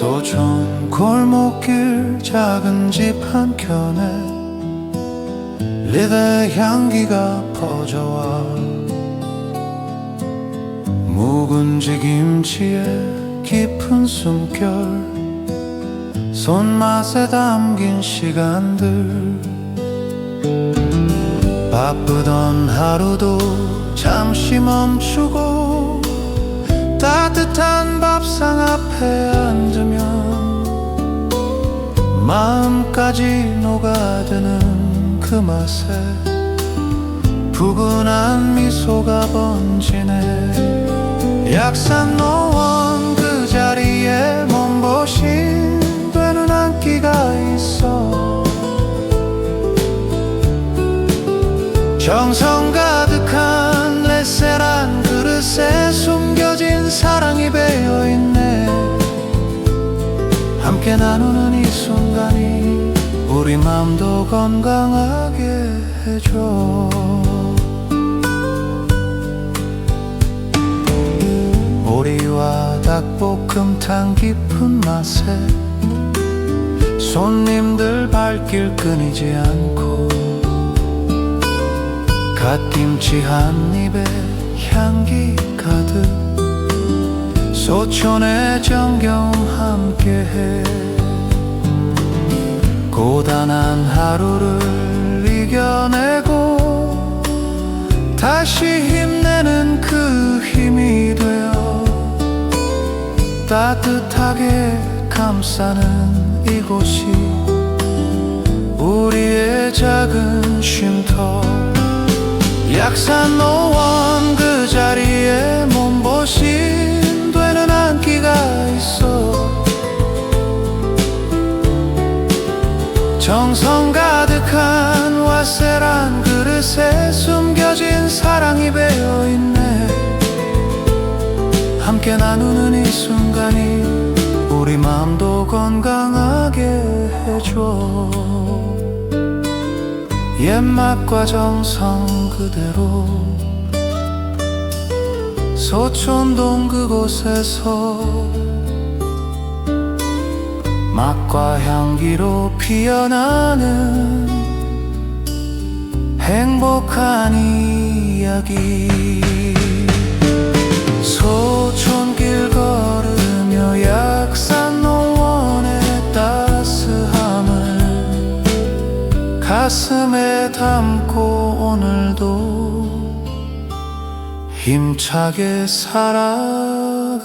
소촌 골목길 작은 집 한켠에 리베 향기가 퍼져와 묵은지 김치의 깊은 숨결 손맛에 담긴 시간들. 바쁘던 하루도 잠시 멈추고 따뜻한 밥상 앞에 마음까지 녹아드는 그 맛에 푸근한 미소가 번지네. 약산 노 함께 나누는 이 순간이 우리 맘도 건강하게 해줘. 오리와 닭볶음탕 깊은 맛에 손님들 발길 끊이지 않고 갓김치 한 입에 향기 소촌의 정겨움 함께해. 고단한 하루를 이겨내고 다시 힘내는 그 힘이 되어 따뜻하게 감싸는 이곳이 우리의 작은 쉼터. 약산 노원 그 자리 정성 가득한 와세란 그릇에 숨겨진 사랑이 배어있네. 함께 나누는 이 순간이 우리 마음도 건강하게 해줘. 옛맛과 정성 그대로 소촌동 그곳에서 맛과 향기로 피어나는 행복한 이야기. 소촌길 걸으며 약산 농원의 따스함을 가슴에 담고 오늘도 힘차게 살아가네